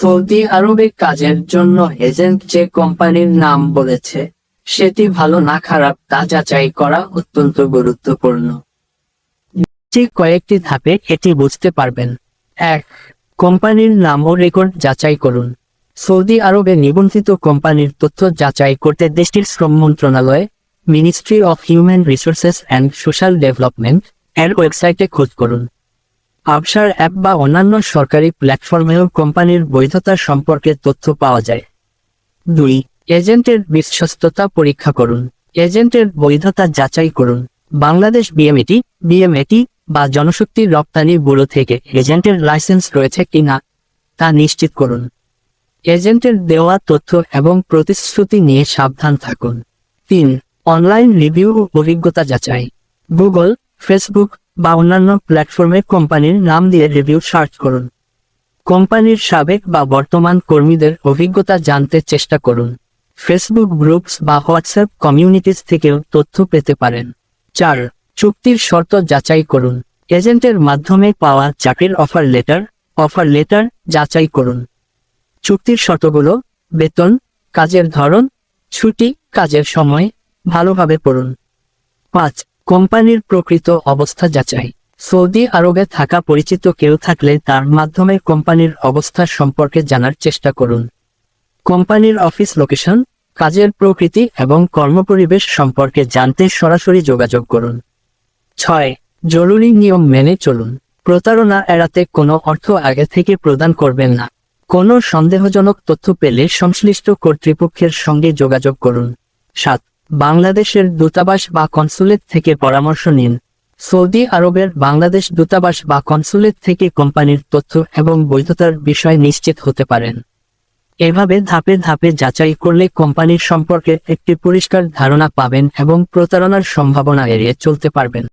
Saudi আরবে কাজের জন্য এজেন্ট যে কোম্পানির নাম বলেছে, সেটি ভালো না খারাপ তা যাচাই করা অত্যন্ত গুরুত্বপূর্ণ। যে কয়েকটি ধাপে এটি বুঝতে পারবেন। এক, কোম্পানির নাম ও রেকর্ড যাচাই করুন। সৌদি আরবে নিবন্ধিত কোম্পানির তথ্য যাচাই করতে দেশটির শ্রম মন্ত্রণালয়, ministry of human resources and social development, এর ওয়েবসাইটে খোঁজ করুন। আবসার অ্যাপ বা অন্যান্য সরকারি প্ল্যাটফর্মেও কোম্পানির বৈধতা সম্পর্কে তথ্য পাওয়া যায়। দুই, এজেন্টের বিশ্বস্ততা পরীক্ষা করুন। এজেন্টের বৈধতা যাচাই করুন। বাংলাদেশ বিএমএটি বিএমএটি বা জনশক্তি রপ্তানি ব্যুরো থেকে এজেন্টের লাইসেন্স রয়েছে কিনা তা নিশ্চিত করুন। এজেন্টের দেওয়া তথ্য এবং প্রতিশ্রুতি নিয়ে সাবধান থাকুন। তিন, অনলাইন রিভিউ অভিজ্ঞতা যাচাই। গুগল, ফেসবুক বা অন্যান্য প্ল্যাটফর্মে কোম্পানির নাম দিয়ে রিভিউ সার্চ করুন। কোম্পানির সাবেক বা বর্তমান কর্মীদের অভিজ্ঞতা জানতে চেষ্টা করুন। ফেসবুক গ্রুপস বা হোয়াটসঅ্যাপ কমিউনিটিস থেকেও তথ্য পেতে পারেন। চার, চুক্তির শর্ত যাচাই করুন। এজেন্টের মাধ্যমে পাওয়া চাকরির অফার লেটার অফার লেটার যাচাই করুন। চুক্তির শর্তগুলো, বেতন, কাজের ধরন, ছুটি, কাজের সময়, ভালোভাবে পড়ুন। পাঁচ কোম্পানির প্রকৃত অবস্থা যাচাই। সৌদি আরবে থাকা পরিচিত কেউ থাকলে তার মাধ্যমে কোম্পানির অবস্থা সম্পর্কে জানার চেষ্টা করুন। কোম্পানির অফিস লোকেশন, কাজের প্রকৃতি এবং কর্মপরিবেশ সম্পর্কে জানতে সরাসরি যোগাযোগ করুন। ছয়, জরুরি নিয়ম মেনে চলুন। প্রতারণা এড়াতে কোনো অর্থ আগে থেকে প্রদান করবেন না। কোনো সন্দেহজনক তথ্য পেলে সংশ্লিষ্ট কর্তৃপক্ষের সঙ্গে যোগাযোগ করুন। সাত বাংলাদেশের দূতাবাস বা কনসুলেট থেকে পরামর্শ নিন। সৌদি আরবের বাংলাদেশ দূতাবাস বা কনসুলেট থেকে কোম্পানির তথ্য এবং বৈধতার বিষয় নিশ্চিত হতে পারেন। এভাবে ধাপে ধাপে যাচাই করলে কোম্পানির সম্পর্কে একটি পরিষ্কার ধারণা পাবেন এবং প্রতারণার সম্ভাবনা এড়িয়ে চলতে পারবেন।